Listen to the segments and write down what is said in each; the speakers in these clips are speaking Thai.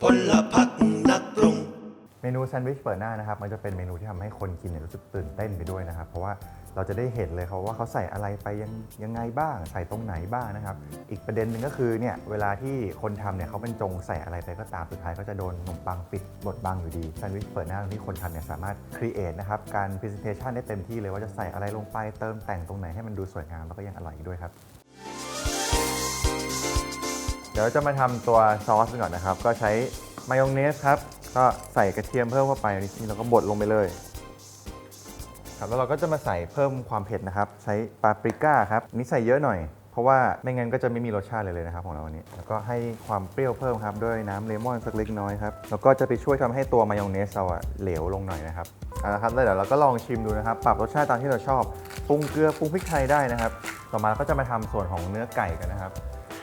พลพักนักปรุง เมนูแซนด์วิชเปิดหน้านะครับ มันจะเป็นเมนูที่ทำให้คนกินเนี่ยรู้สึกตื่นเต้นไปด้วยนะครับ เพราะว่าเราจะได้เห็นเลยครับว่าเขาใส่อะไรไปยังยังไงบ้างใส่ตรงไหนบ้างนะครับ อีกประเด็นหนึ่งก็คือเนี่ยเวลาที่คนทำเนี่ยเขาเป็นจงใส่อะไรไปก็ตามสุดท้ายก็จะโดนขนมปังปิดบดบังอยู่ดีแซนด์วิชเปิดหน้าที่คนทำเนี่ยสามารถครีเอทนะครับการพรีเซนเทชันได้เต็มที่เลยว่าจะใส่อะไรลงไปเติมแต่งตรงไหนให้มันดูสวยงามแล้วก็ยังอร่อยอีกด้วยครับ เดี๋ยวจะมาทำตัวซอสกันก่อนนะครับ ก็ใช้มายองเนสครับ ก็ใส่กระเทียมเพิ่มเข้าไปนี่เราก็บดลงไปเลย ครับแล้วเราก็จะมาใส่เพิ่มความเผ็ดนะครับ ใช้ปาปริก้าครับนี่ใส่เยอะหน่อย เพราะว่าไม่งั้นก็จะไม่มีรสชาติเลยเลยนะครับของเราวันนี้ แล้วก็ให้ความเปรี้ยวเพิ่มครับด้วยน้ำเลมอนสักเล็กน้อยครับ แล้วก็จะไปช่วยทำให้ตัวมายองเนสเราอะเหลวลงหน่อยนะครับเอาละครับแล้วเดี๋ยวเราก็ลองชิมดูนะครับ ปรับรสชาติตามที่เราชอบ ปรุงเกลือ ปรุงพริกไทยได้นะครับ ต่อมาก็จะมาทำส่วนของเนื้อไก่กันนะครับ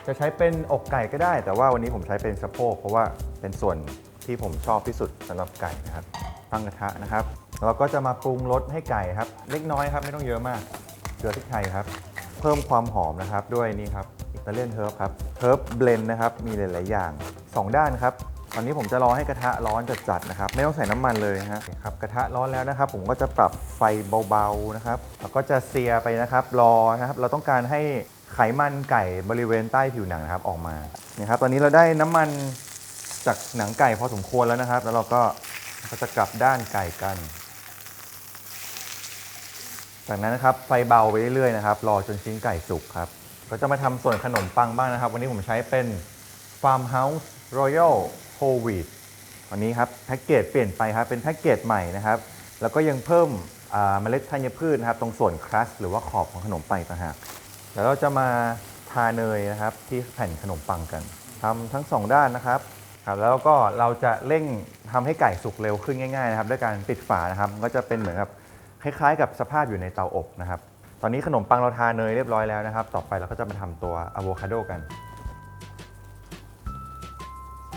จะใช้เป็นอกไก่ก็ได้ แต่ว่าวันนี้ผมใช้เป็นสะโพกเพราะว่าเป็นส่วนที่ผมชอบที่สุดสำหรับไก่นะครับตั้งกระทะนะครับ เราก็จะมาปรุงรสให้ไก่ครับ เล็กน้อยครับไม่ต้องเยอะมากเกลือพริกไทยครับ เพิ่มความหอมนะครับด้วยนี่ครับอิตาเลียนเฮิร์บครับเฮิร์บเบลนนะครับมีหลาย ๆ อย่าง 2 ด้านครับตอนนี้ผมจะรอให้กระทะร้อนจัดๆนะครับ ไม่ต้องใส่น้ำมันเลยนะฮะครับกระทะร้อนแล้วนะครับ ผมก็จะปรับไฟเบาๆนะครับแล้วก็จะเซียไปนะครับ รอนะครับ เราต้องการให้ ไขมันไก่บริเวณใต้ผิวหนังนะครับออกมานะครับตอนนี้เราได้น้ำมันจากหนังไก่พอสมควรแล้วนะครับ แล้วเราก็จะกลับด้านไก่กัน จากนั้นนะครับไฟเบาไปเรื่อยๆนะครับรอจนชิ้นไก่สุกครับก็จะมาทำส่วนขนมปังบ้างนะครับ วันนี้ผมใช้เป็น Farmhouse Royal Whole Wheat วันนี้ครับแพ็กเกจเปลี่ยนไปครับเป็นแพ็กเกจใหม่นะครับ แล้วก็ยังเพิ่มเมล็ดธัญพืชนะครับ ตรงส่วนครัสหรือว่าขอบของขนมปังต่างหาก แล้วเราจะมาทาเนยนะครับที่แผ่นขนมปังกันทำทั้งสองด้านนะครับครับแล้วก็เราจะเร่งทำให้ไก่สุกเร็วขึ้นง่ายๆนะครับด้วยการปิดฝานะครับก็จะเป็นเหมือนกับคล้ายๆ กับสภาพอยู่ในเตาอบนะครับ ตอนนี้ขนมปังเราทาเนยเรียบร้อยแล้วนะครับ ต่อไปเราก็จะมาทำตัวอะโวคาโดกัน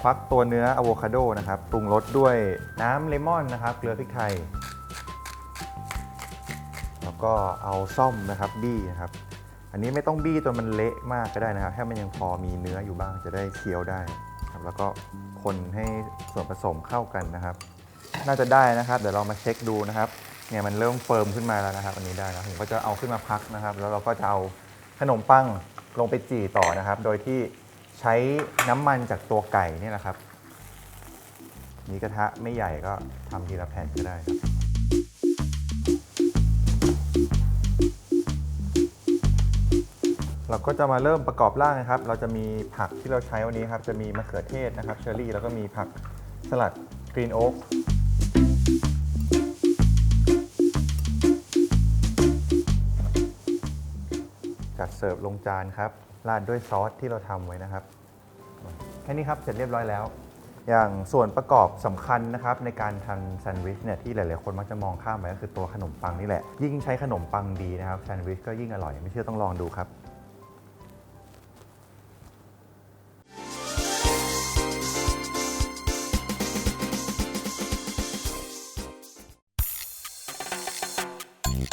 ควักตัวเนื้ออะโวคาโดนะครับปรุงรสด้วยน้ำเลมอนนะครับ เกลือพริกไทย แล้วก็เอาซ่อมนะครับบี้นะครับ อันนี้ไม่ต้องบี้จนมันเละมากก็ได้นะครับแค่มันยังพอมีเนื้ออยู่บ้างจะได้เคี้ยวได้ครับแล้วก็คนให้ส่วนผสมเข้ากันนะครับ น่าจะได้นะครับ เดี๋ยวเรามาเช็คดูนะครับเนี่ยมันเริ่มเฟิร์มขึ้นมาแล้วนะครับ อันนี้ได้แล้วผมก็จะเอาขึ้นมาพักนะครับ แล้วเราก็จะเอาขนมปังลงไปจี่ต่อนะครับ โดยที่ใช้น้ำมันจากตัวไก่เนี่ยนะครับนี่กระทะไม่ใหญ่ก็ทำทีละแผ่นก็ได้ครับ เราก็จะมาเริ่มประกอบร่างนะครับ เราจะมีผักที่เราใช้วันนี้ครับ จะมีมะเขือเทศนะครับเชอร์รี่ แล้วก็มีผักสลัดกรีนโอ๊กจัดเสิร์ฟลงจานครับ ราดด้วยซอสที่เราทำไว้นะครับ แค่นี้ครับ เสร็จเรียบร้อยแล้ว อย่างส่วนประกอบสำคัญนะครับ ในการทำแซนด์วิชเนี่ยที่หลาย ๆ คนมักจะมองข้ามไปก็คือตัวขนมปังนี่แหละ ยิ่งใช้ขนมปังดีนะครับแซนด์วิชก็ยิ่งอร่อย ไม่เชื่อต้องลองดูครับ